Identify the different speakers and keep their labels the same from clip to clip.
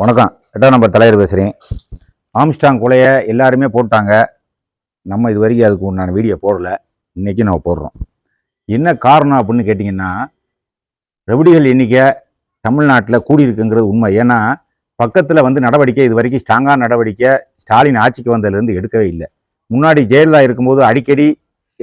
Speaker 1: வணக்கம். எட்டாம் நம்பர் தலைவர் பேசுகிறேன் ஆம்ஸ்டாங் கொலையை எல்லாருமே போட்டாங்க. நம்ம இது வரைக்கும் அதுக்கு உண்டான வீடியோ போடல. இன்னைக்கு நம்ம போடுறோம். என்ன காரணம் அப்படின்னு கேட்டிங்கன்னா ரவுடிகள் எண்ணிக்கை தமிழ்நாட்டில் கூடியிருக்குங்கிறது உண்மை. ஏன்னா பக்கத்தில் வந்து நடவடிக்கை இது வரைக்கும் ஸ்ட்ராங்கான நடவடிக்கை ஸ்டாலின் ஆட்சிக்கு வந்ததுலேருந்து எடுக்கவே இல்லை. முன்னாடி ஜெயலலிதா இருக்கும்போது அடிக்கடி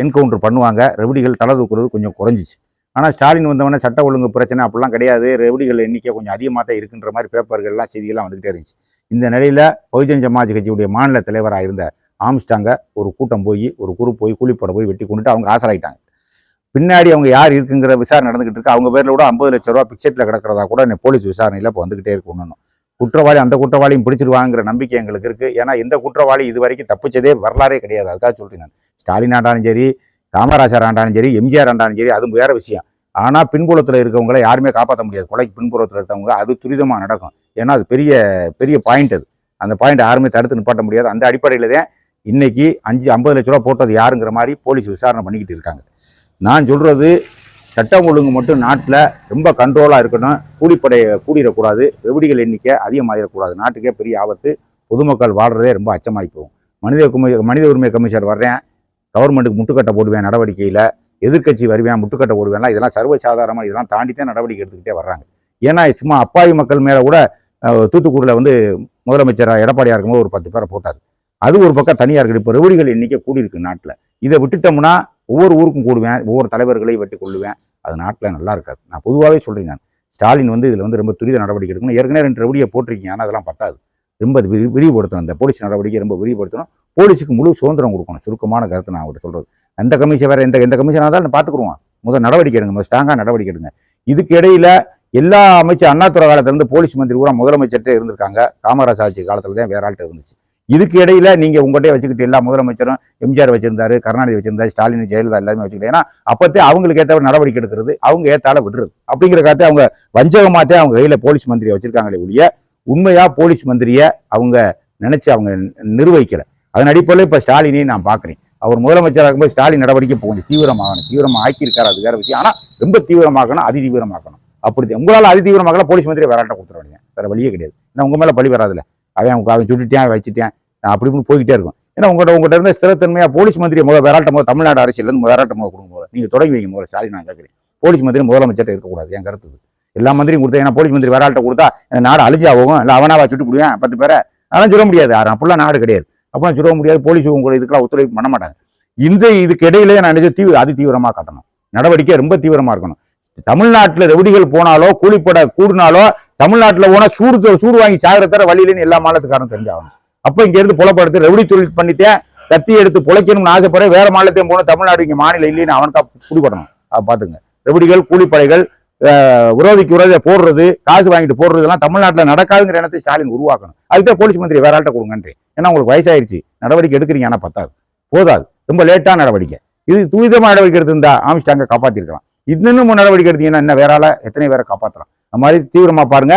Speaker 1: என்கவுண்டர் பண்ணுவாங்க. ரவுடிகள் தலை தூக்குறது கொஞ்சம் குறைஞ்சிச்சு. ஆனால் ஸ்டாலின் வந்தவொடனே சட்ட ஒழுங்கு பிரச்சனை அப்படிலாம் கிடையாது. ரெவடிகள் எண்ணிக்கை கொஞ்சம் அதிகமாக தான் இருக்குன்ற மாதிரி பேப்பர்கள்லாம் செய்திகள்லாம் வந்துகிட்டே இருந்துச்சு. இந்த நிலையில் பகுஜன் சமாஜ் கட்சியுடைய மாநில தலைவராக இருந்த ஆம்ஸ்டாங்க ஒரு கூட்டம் போய் ஒரு குரு போய் கூலிப்பட போய் வெட்டி கொண்டுட்டு அவங்க ஆசராயிட்டாங்க. பின்னாடி அவங்க யார் இருக்குங்கிற விசாரணை நடந்துகிட்டு இருக்கு. அவங்க பேரில் கூட ஐம்பது லட்ச ரூபா பிக்செட்டில் கிடக்கிறதா கூட என்ன போலீஸ் விசாரணையில் இப்போ வந்துகிட்டே இருக்கு ஒன்று குற்றவாளி அந்த குற்றவாளியும் பிடிச்சிருவாங்கிற நம்பிக்கை எங்களுக்கு இருக்குது ஏன்னா இந்த குற்றவாளி இது வரைக்கும் தப்பிச்சதே வரலாறே கிடையாது. அதுக்காக சொல்கிறேன் நான். ஸ்டாலின் ஆண்டாலும் சரி காமராஜர் ஆண்டாலும் சரி எம்ஜிஆர் ஆண்டாலும் சரி அது வேற விஷயம். ஆனால் பின்புலத்தில் இருக்கவங்கள யாருமே காப்பாற்ற முடியாது. கொலைக்கு பின்புறத்தில் இருக்கவங்க அது துரிதமாக நடக்கும். ஏன்னா அது பெரிய பெரிய பாயிண்ட் அது. அந்த பாயிண்ட் யாருமே தடுத்து நிப்பாட்ட முடியாது. அந்த அடிப்படையில் தான் இன்னைக்கு அஞ்சு ஐம்பது லட்ச ரூபா போட்டது யாருங்கிற மாதிரி போலீஸ் விசாரணை பண்ணிக்கிட்டு இருக்காங்க. நான் சொல்கிறது சட்டம் ஒழுங்கு மட்டும் நாட்டில் ரொம்ப கண்ட்ரோலாக இருக்கணும். கூலிப்படை கூடிடக்கூடாது. ரெவடிகள் எண்ணிக்கை அதிகமாகிடக்கூடாது நாட்டுக்கே பெரிய ஆபத்து. பொதுமக்கள் வாழ்கிறதே ரொம்ப அச்சமாகி போகும். மனித மனித உரிமை கமிஷனர் வர்றேன். கவர்மெண்ட்டுக்கு முட்டுக்கட்டை போடுவேன் நடவடிக்கையில். எதிர்க்கட்சி வருவேன் முட்டுக்கட்டை போடுவேன்லாம் இதெல்லாம் சர்வசாதாரணமாக இதெல்லாம் தாண்டி தான் நடவடிக்கை எடுத்துக்கிட்டே வர்றாங்க. ஏன்னா சும்மா அப்பாவி மக்கள் மேலே கூட தூத்துக்குடியில் வந்து முதலமைச்சர் எடப்பாடியாக இருக்கும்போது ஒரு பத்து பேரை போட்டார். அது ஒரு பக்கம் தனியாக இருக்குது இப்போ ரெவடிகள் எண்ணிக்கை கூடியிருக்கு நாட்டில். இதை விட்டுட்டோம்னா ஒவ்வொரு ஊருக்கும் கூடுவேன் ஒவ்வொரு தலைவர்களையும் வெட்டி கொள்ளுவேன். அது நாட்டில் நல்லா இருக்காது. நான் பொதுவாகவே சொல்கிறேன் நான். ஸ்டாலின் வந்து இதில் வந்து ரொம்ப துரித நடவடிக்கை எடுக்கணும். ஏற்கனவே ரெண்டு ரெவடியை போட்டிருக்கீங்க ஆனால் அதெல்லாம் பத்தாது. ரொம்ப விரி விரிவுபடுத்தணும். இந்த போலீஸ் நடவடிக்கை ரொம்ப விரிவுபடுத்தணும். போலீஸுக்கு முழு சுதந்திரம் கொடுக்கணும். சுருக்கமான கருத்தை நான் அவர்கிட்ட சொல்கிறது எந்த கமிஷன் வேறு எந்த எந்த கமிஷனாக இருந்தாலும் பார்த்துக்குருவோம் முதல் நடவடிக்கை எடுங்க முதல் ஸ்ட்ராங்காக நடவடிக்கை எடுங்க. இதுக்கு இடையில எல்லா அமைச்சர் அண்ணாதுறை காலத்திலேருந்து போலீஸ் மந்திரி கூட முதலமைச்சர்கிட்ட இருந்திருக்காங்க. காமராஜ் ஆட்சி காலத்தில் தான் வேற ஆள்கிட்ட இருந்துச்சு. இதுக்கு இடையில நீங்கள் உங்கள்கிட்ட வச்சுக்கிட்டு எல்லா முதலமைச்சரும் எம்ஜிஆர் வச்சிருந்தாரு கருணாநிதி வச்சிருந்தாரு ஸ்டாலின் ஜெயலலிதா எல்லாமே வச்சுக்கிட்டு. ஏன்னா அப்பத்தே அவங்களுக்கு ஏற்ற நடவடிக்கை எடுக்கிறது அவங்க ஏத்தால விடுறது. அப்படிங்கிற காலத்தை அவங்க வஞ்சகமாத்தே அவங்க கையில் போலீஸ் மந்திரியை வச்சிருக்காங்களே ஒழிய உண்மையாக போலீஸ் மந்திரியை அவங்க நினைச்சு அவங்க நிர்வகிக்கல. அதன் அடிப்படையில் இப்போ ஸ்டாலினையும் நான் பார்க்குறேன் அவர் முதலமைச்சராக போய் ஸ்டாலின் நடவடிக்கை கொஞ்சம் தீவிரமாகணும். தீவிரமா ஆக்கியிருக்காரு அது வேற விஷயம். ஆனால் ரொம்ப தீவிரமாக்கணும் அதி தீவிரமாக்கணும் அப்படி உங்களால் அதி தீவிரமாக்கல போலீஸ் மந்திரி வேறாட்ட கொடுத்துருவாங்க வேண்டிய வேற வழியே கிடையாது. ஏன்னா உங்கள் மேலே பழி வராதுல அவன் அவங்க- அவன் சுட்டுட்டேன் வச்சுட்டேன். நான் அப்படி இப்படி போய்கிட்டே இருக்கும். ஏன்னா உங்கள்கிட்ட உங்கள்கிட்ட இருந்த ஸ்திரத்தன்மையாக போலீஸ் மந்திரி முதல் வேறாட்ட முதல் தமிழ்நாடு அரசியல் இருந்து விளாட்ட முதல் கொடுங்க நீங்கள் தொடங்கி வைங்க முதல்ல. ஸ்டாலின் நான் கேட்குறேன் போலீஸ் மந்திரி முதலமைச்சர்கிட்ட இருக்கக்கூடாது. என் கருத்து எல்லா மந்திரியும் கொடுத்தா ஏன்னா போலீஸ் மந்திரி வேறாட்ட கொடுத்தா நாடு அழிஞ்சா போகும் இல்லை அவனாவா சுட்டு போடுவேன்? பத்து பேரை. அதெல்லாம் சொல்ல முடியாது. யாரும். அப்படிலாம் நாடு கிடையாது. அப்புறம் சொல்ல முடியாது போலீஸ் உங்களை இதுக்கெல்லாம் ஒத்துழைப்பு பண்ண மாட்டாங்க. இந்த இதுக்கு இடையிலே நான் நினைச்ச தீவிர அதி தீவிரமா காட்டணும். நடவடிக்கை ரொம்ப தீவிரமா இருக்கணும். தமிழ்நாட்டில் ரெவடிகள் போனாலோ கூலிப்பட கூடினாலோ தமிழ்நாட்டில் போனால் சூடு சூடு வாங்கி சாகிறதர வழியிலேன்னு எல்லா மாநிலத்துக்காரன் தெரிஞ்சாகணும். அப்போ இங்கேருந்து புலப்படுத்து ரெவடி தொழில் பண்ணிட்டேன் கத்தி எடுத்து புழைக்கணும்னு ஆசைப்படுற வேற மாநிலத்தையும் போனால் தமிழ்நாடு இங்கே மாநிலம் இல்லைன்னு அவனுக்கா பிடிபடணும். அதை பார்த்துங்க ரெவடிகள் கூலிப்படைகள் அஹ், உறவை போடுறது காசு வாங்கிட்டு போடுறதுலாம் தமிழ்நாட்டில் நடக்காதுங்கிற எண்ணத்தை ஸ்டாலின் உருவாக்கணும். அதுதான் போலீஸ் மந்திரி வேற ஆள்கிட்ட கொடுங்கன்றி ஏன்னா உங்களுக்கு வயசாயிருச்சு. நடவடிக்கை எடுக்கிறீங்க ஆனால் பத்தாது. போதாது. ரொம்ப லேட்டாக நடவடிக்கை. இது துரிதமாக நடவடிக்கை எடுத்திருந்தா அங்கே காப்பாற்றிருக்கான் இன்னும் நடவடிக்கை எடுத்தீங்கன்னா என்ன? வேற ஆள எத்தனை பேரை காப்பாற்றலாம் அந்த மாதிரி தீவிரமாக பாருங்க.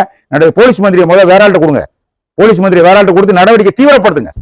Speaker 1: போலீஸ் மந்திரியை முதல்ல வேற ஆள்கிட்ட கொடுங்க. போலீஸ் மந்திரி வேற ஆள்கிட்ட கொடுத்து நடவடிக்கை தீவிரப்படுத்துங்க.